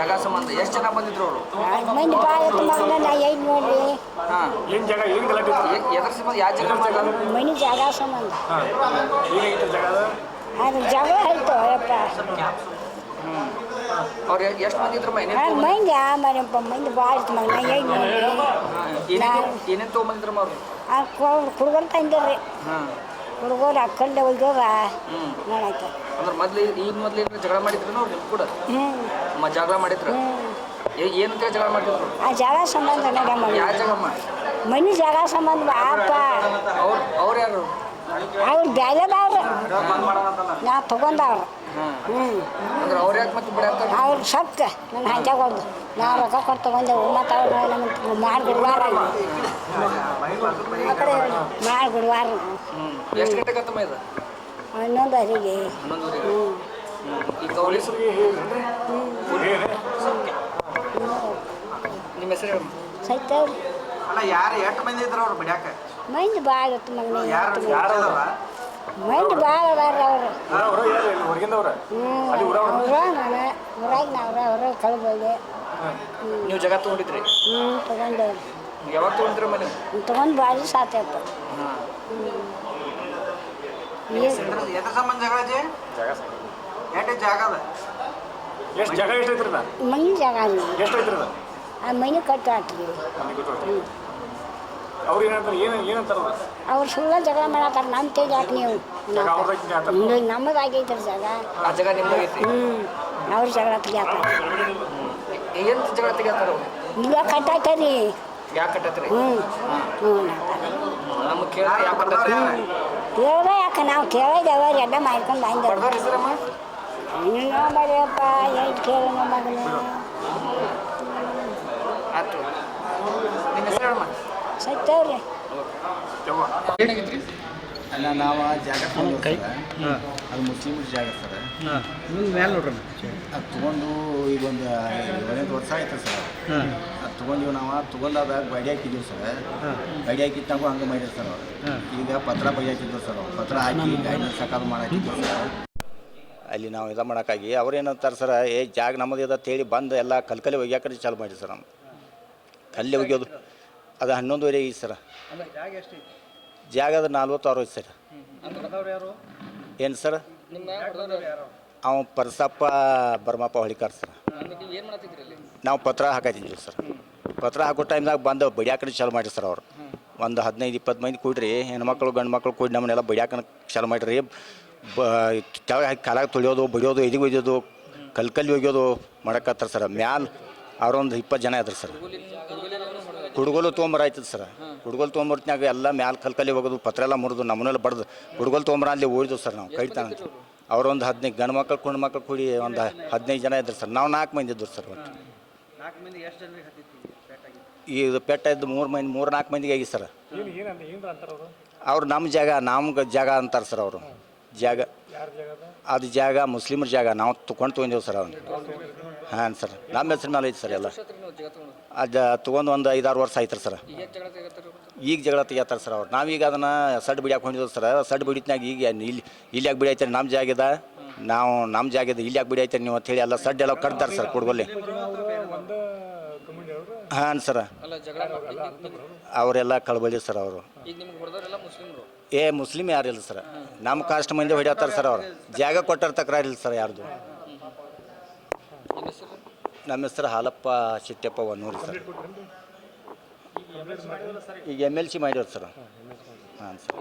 ಜಾಗ ಸಂಬಂಧ. ಎಷ್ಟು ಜನ ಬಂದಿದ್ರು ಅವರು? ಮಂದಿ ಭಾಳ ಮಗನ ನಾ ಏನು ನೋಡ್ರಿ. ಹಾಂ. ಏನು ಜಾಗ ಏನು ಗಲಾಟೆ ಎದ್ರ ಸಂಬಂಧ ಯಾವ ಜಾಗ ಜಾಗ? ಮನೆ ಜಾಗ ಸಂಬಂಧ. ಹಾಂ. ಏನಾಗಿತ್ತು ಜಾಗ ಅದು? ಅದು ಜಗಳ ಆಯ್ತು ಅಯ್ಯಪ್ಪ. ಅವ್ರು ಎಷ್ಟು ಮಂದಿ ಇದ್ರು ಮನೆ? ಆರು ಮಂದಿ ಆ ಮನೆಯಪ್ಪ ಮಂದಿ ಭಾಳ ಇತ್ತು ಮಗ ನಾ ಏನು ನೋಡ್ರಿ. ಏನೇನು ಏನೇನು ತೊಗೊಂಬಂದಿದ್ರಮ್ಮ ಅವ್ರು? ಆ ಹಾಂ. ಹುಡುಗರು ಉಳ್ದೋಗ ಹ್ಞೂ ನೋಡಾಯ್ತು. ಅಂದ್ರೆ ಮೊದ್ಲು ಈಗ ಮೊದ್ಲು ಜಗಳ ಮಾಡಿದ್ರು ಅವ್ರು ನಿಮ್ಮ ಕೂಡ? ಹ್ಞೂ ಮ ಜಗಳ ಮಾಡಿದ್ರು? ಹ್ಞೂ ಏನು ಏನಂತ ಜಗಳ ಮಾಡಿದ್ರು ಆ ಜಾಗ ಸಂಬಂಧ ನಡ ಮಾಡಿ ಯಾವ ಜಾಗಮ್ಮ ಮನೆ ಜಾಗ ಸಂಬಂಧ ಬಾಪ ಅವ್ರು ಅವ್ರು ಯಾರು? ಅವ್ರು ಬ್ಯಾಲೆದವ್ರು ನಾ ತಗೊಂಡವ್ರು. ಅಂದ್ರೆ ಅವ್ರು ಯಾಕೆ ಮತ್ತೆ ಹಂಚಾಗ ಅಂತ ಅವ್ರು ಸಕ್ಕ ನನ್ನ ಹಂಚಾಗೊಳ್ದು ನಾವು ರೊಕ್ಕ ಕೊಟ್ಟು ತಗೊಂಡೆವು ಮತ್ತು ಅವ್ರು ನಮ್ಮ ಮಾಡಿ ಬಿಡುವಾರ ಮಾಡಿ ಎಷ್ಟು ಇದು? ಇನ್ನೊಂದು ಅರಿಗೆ ಅವ್ರ ಹೆಸರು ನಿಮ್ಮ ಹೆಸರು ಸೈತವ್ರಿ ಅಲ್ಲ ಯಾರು ಎಷ್ಟು ಮಂದಿ ಇದ್ರು ಅವ್ರು ಬಿಡ್ಯಾಕ? ಮಂದಿ ಭಾಳ ಇತ್ತು ಮಗನ. ಯಾರು ಯಾರದಲ್ಲ ಮಂದಿ ಭಾಳ ಅದಾರ ಅವರು. ಅಲ್ಲಿ ಅವ್ರ ನಾನು ಊರಾಗ ನಾವ್ರ ಅವ್ರ ಕಳ್ಬೋದೆ ನೀವು ಜಗ ತಗೊಂಡಿದ್ರಿ? ಹ್ಞೂ ತಗೊಂಡವ್ರು ಯಾವಾಗ ತಗೊಂಡ್ರಿ ಮನೆ? ತಗೊಂಡು ಭಾರಿ ಸಾಥ್ ಆಯ್ತು. ಎದ್ರ ಸಂಬಂಧ ಜಗಳ ಅಜ್ಜಿ ಜಾಗ ಎಷ್ಟು ಜಾಗ ಅದ? ಎಷ್ಟು ಜಾಗ ಎಷ್ಟು ಐತ್ರಿ ಅದ? ಮನೆ ಜಾಗ ಅಲ್ಲಿ. ಎಷ್ಟು ಐತ್ರಿ ಅದ? ಆ ಮನೆ ಗೊತ್ತಾಯ್ತು ಅವ್ರು ಏನು? ಸುಳ್ಳ ಜಗಳ ಮಾಡತ್ತಾರ. ನಮ್ಮ ತೇಜ್ ಯಾಕೆ ನೀವು. ನಮ್ಮದು ಆಗೈತೆ ಜಾಗ ಆ ಜಾಗ ನಿಮ್ದಾಗೈತಿ ಹ್ಞೂ ಅವ್ರ ಜಗಳ ತೆಗಿಯಾತಾರ. ಏನು ಜಗಳ ತೆಗಿತಾರ ಅವ್ರು? ನೀವೇ ಕಟ್ಟಾಕರಿ. ಯಾಕೆ ಕಟ್ಟತ್ರಿ ಹ್ಞೂ ಹ್ಞೂ ನಮಗೆ ಕೇಳಿದ್ರೆ ಯಾಕೆ ಕಟ್ಟತ್ರಿ ಕೇಳ್ದೆ ಯಾಕೆ? ನಾವು ಕೇಳಿದೆವ ಎಲ್ಲ ಮಾಡ್ಕೊಂಡು ಬಂದ ಬಡ್ದವ್ರ ಹೆಸರಮ್ಮ? ಇನ್ನೂ ನಮ್ಮ ಎಷ್ಟು ಕೇಳೋಣ ಮಗನ? ಆಯ್ತು. ನಿಮ್ಮ ಹೆಸರು ಹೇಳಮ್ಮ ಸತ್ತವ್ರಿ. ಅಲ್ಲ ನಾವು ಆ ಜಾಗ ಕೈ. ಅದು ಮುಸ್ಲಿಮ್ರ ಜಾಗ ಸರ್. ಮೇಲೆ ನೋಡ್ರಿ ಅದು ತೊಗೊಂಡು ಈಗ ಒಂದು ಏಳೆಂಟು ವರ್ಷ ಆಯ್ತು ಸರ್. ಅದು ತೊಗೊಂಡಿವಿ ನಾವು ತೊಗೊಂಡಾದ ಗಾಡಿ ಹಾಕಿದ್ದೀವಿ ಸರ್. ಗಾಡಿ ಹಾಕಿದ್ದಾಗ ಹಂಗೆ ಮಾಡಿದ್ರು ಸರ್ ಅವ್ರು. ಈಗ ಪತ್ರ ಬೈ ಹಾಕಿದ್ರು ಸರ್ ಅವ್ರು. ಪತ್ರ ಹಾಕಿ ಗಾಡಿ ಸಕಾಲು ಮಾಡಾಕಿದ್ರು ಸರ್ ಅಲ್ಲಿ ನಾವು ಇದು ಮಾಡೋಕ್ಕಾಗಿ ಅವ್ರು ಏನಂತಾರೆ ಸರ್ ಏ ಜಾಗ ನಮ್ಮದು ಇದೆ ಅಂತೇಳಿ ಬಂದು ಎಲ್ಲ ಕಲ್ಕಲ್ಲಿ ಒಗ್ಯಾಕಡೆ ಚಾಲು ಮಾಡಿ ಸರ್ ನಮ್ಮ ಕಲ್ಲಿ ಒಗ್ಯೋದು ಅದು ಹನ್ನೊಂದುವರೆ ಐತಿ? ಜಾಗ ಅದು ನಲ್ವತ್ತು ಐತಿ ಸರ್. ಏನು ಸರ್? ನಿಮ್ಮ ಅವ ಪರಸಪ್ಪ ಬರ್ಮಪ್ಪ ಹೊಳಿಕಾರ್ ಸರ್. ನೀವು ಏನು ಮಾಡತ್ತಿದ್ರಿ ಅಲ್ಲಿ? ನಾವು ಪತ್ರ ಹಾಕತ್ತಿದ್ವಿ ಸರ್. ಪತ್ರ ಹಾಕೋ ಟೈಮ್ದಾಗ ಬಂದು ಬಡಿಯಾಕಡೆ ಚಾಲು ಮಾಡಿರಿ ಸರ್ ಅವ್ರು. ಒಂದು ಹದಿನೈದು ಇಪ್ಪತ್ತು ಮಂದಿ ಕೂಡ್ರಿ ಹೆಣ್ಮಕ್ಳು ಗಂಡು ಮಕ್ಳು ಕೂಡಿ ನಮ್ಮನ್ನೆಲ್ಲ ಬಡಿಯಾಕನ ಚಾಲು ಮಾಡಿರಿ. ಬ ಕೆಳಗೆ ಹಾಕಿ ಕಾಲಾಗ ತೊಳೆಯೋದು ಬಡಿಯೋದು ಎದಿಗೆ ಒಯ್ಯೋದು ಕಲ್ಕಲ್ಲಿ ಒಯ್ಯೋದು ಮಾಡಕತ್ತಾರ ಸರ್. ಮ್ಯಾಲ ಅವರೊಂದು ಇಪ್ಪತ್ತು ಜನ ಇದ್ರು ಸರ್. ಹುಡುಗಲು ತೊಗೊಂಬರಾಯ್ತದ ಸರ್. ಹುಡುಗಲು ತೊಗೊಂಬರ್ತಿನಾಗ ಎಲ್ಲ ಮ್ಯಾಲ ಕಲ್ಕಲ್ಲಿ ಹೋಗೋದು ಪತ್ರ ಎಲ್ಲ ಮುರಿದು ನಮ್ಮನೆಲ್ಲ ಬಡ್ದು ಹುಡುಗಲು ತೊಗೊಂಬರ ಅಲ್ಲಿ ಓಡಿದ್ವು ಸರ್ ನಾವು ಕೈ ಕೈತಾನ ಅವ್ರೊಂದು ಹದಿನೈದು ಗಂಡು ಮಕ್ಕಳು ಕುಂಡು ಮಕ್ಕಳು ಕೂಡಿ ಒಂದು ಹದಿನೈದು ಜನ ಇದ್ರು ಸರ್. ನಾವು ನಾಲ್ಕು ಮಂದಿ ಇದ್ದರು ಸರ್ ಒಟ್ಟು. ಇದು ಪೆಟ್ಟ ಇದ್ದು ಮೂರು ಮಂದಿ ಮೂರು ನಾಲ್ಕು ಮಂದಿಗೆ ಆಗಿ ಸರ್. ಅವರು? ನಮ್ಮ ಜಾಗ ನಮ್ಗೆ ಜಾಗ ಅಂತಾರೆ ಸರ್ ಅವರು. ಜಾಗ ಅದು? ಜಾಗ ಮುಸ್ಲಿಮರ ಜಾಗ, ನಾವು ತೊಗೊಂಡು ತೊಗೊಂಡೇವು ಸರ್ ಅವನು. ಹಾಂ ಸರ್ ನಮ್ಮ ಹೆಸ್ರ ಮೇಲೆ ಐತೆ ಸರ್ ಎಲ್ಲ. ಅದು ತೊಗೊಂಡು ಒಂದು ಐದಾರು ವರ್ಷ ಆಯ್ತು ಸರ್. ಈಗ ಜಗಳ ತೆಗಿತಾರೆ ಸರ್ ಅವ್ರು. ನಾವೀಗ ಅದನ್ನು ಸಡ್ ಬಿಡಿಯಾಕೆ ಹೊಂದಿದ್ವು ಸರ್. ಸಡ್ ಬಿಡಿತ್ನಾಗ ಈಗ ಇಲ್ಲಿ ಇಲ್ಲಿ ಯಾಕೆ ಬಿಡೈತೆ ನಮ್ಮ ಜಾಗದ ನಾವು ನಮ್ಮ ಜಾಗದ ಇಲ್ಲಿ ಯಾಕೆ ಬಿಡೈತೆ ನೀವು ಅಂತೇಳಿ ಎಲ್ಲ ಸಡ್ ಎಲ್ಲ ಕಟ್ತಾರೆ ಸರ್ ಕುಡ್ಗೊಲ್ಲಿ. ಹಾಂ ಸರ್. ಅಲ್ಲ ಜಗಳ ಅವರೆಲ್ಲ ಕಳಬಳಿ ಸರ್ ಅವರು. ಏ ಮುಸ್ಲಿಮ್ ಯಾರಿಲ್ಲ ಸರ್. ನಮ್ಮ ಕಾಸ್ಟ್ ಮಂದಿ ಹೊಡಿಯತ್ತಾರೆ ಸರ್ ಅವ್ರು. ಜಾಗ ಕೊಟ್ಟಾರ ತಕರಾರಿಲ್ಲ ಸರ್ ಯಾರ್ದು. ನಿಮ್ಮ ಹೆಸರು? ನಮ್ಮ ಹೆಸರು ಹಾಲಪ್ಪ ಚಿಟ್ಟಪ್ಪ ಒನ್ನೂರು ಸರ್. ಈಗ ಎಂ ಎಲ್ ಸಿ ಮಾಡ್ಯಾರ ಸರ್. ಹಾಂ ಸರ್.